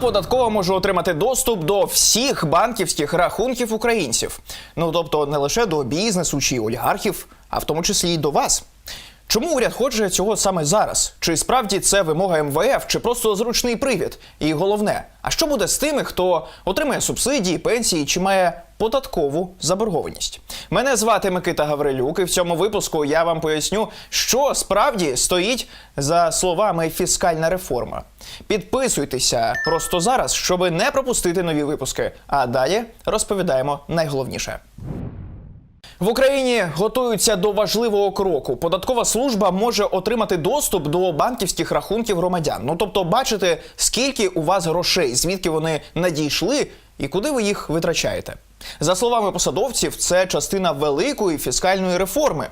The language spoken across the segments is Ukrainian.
Податкова може отримати доступ до всіх банківських рахунків українців. Ну тобто не лише до бізнесу чи олігархів, а в тому числі і до вас. Чому уряд хоче цього саме зараз? Чи справді це вимога МВФ, чи просто зручний привід? І головне, а що буде з тими, хто отримує субсидії, пенсії чи має податкову заборгованість? Мене звати Микита Гаврилюк, і в цьому випуску я вам поясню, що справді стоїть за словами фіскальна реформа. Підписуйтеся просто зараз, щоб не пропустити нові випуски. А далі розповідаємо найголовніше. В Україні готуються до важливого кроку. Податкова служба може отримати доступ до банківських рахунків громадян. Ну тобто, бачити, скільки у вас грошей, звідки вони надійшли і куди ви їх витрачаєте. За словами посадовців, це частина великої фіскальної реформи.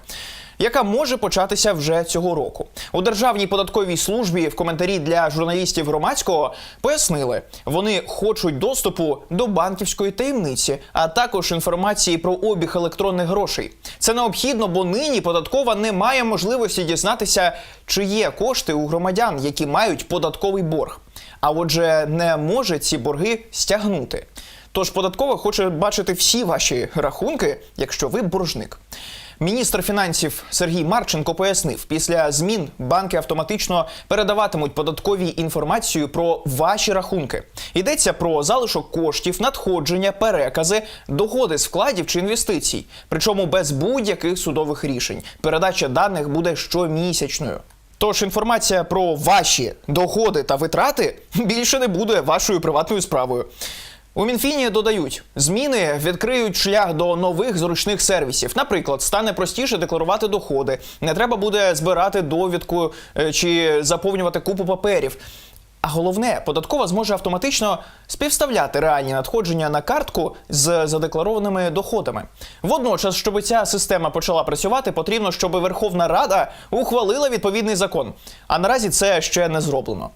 Яка може початися вже цього року у державній податковій службі в коментарі для журналістів громадського пояснили, вони хочуть доступу до банківської таємниці, а також інформації про обіг електронних грошей. Це необхідно, бо нині податкова не має можливості дізнатися, чи є кошти у громадян, які мають податковий борг. А отже, не може ці борги стягнути. Тож податкова хоче бачити всі ваші рахунки, якщо ви боржник. Міністр фінансів Сергій Марченко пояснив, після змін банки автоматично передаватимуть податковій інформацію про ваші рахунки. Йдеться про залишок коштів, надходження, перекази, доходи з вкладів чи інвестицій, причому без будь-яких судових рішень. Передача даних буде щомісячною. Тож інформація про ваші доходи та витрати більше не буде вашою приватною справою. У Мінфіні додають, зміни відкриють шлях до нових зручних сервісів. Наприклад, стане простіше декларувати доходи, не треба буде збирати довідку е, чи заповнювати купу паперів. А головне, податкова зможе автоматично співставляти реальні надходження на картку з задекларованими доходами. Водночас, щоб ця система почала працювати, потрібно, щоб Верховна Рада ухвалила відповідний закон. А наразі це ще не зроблено.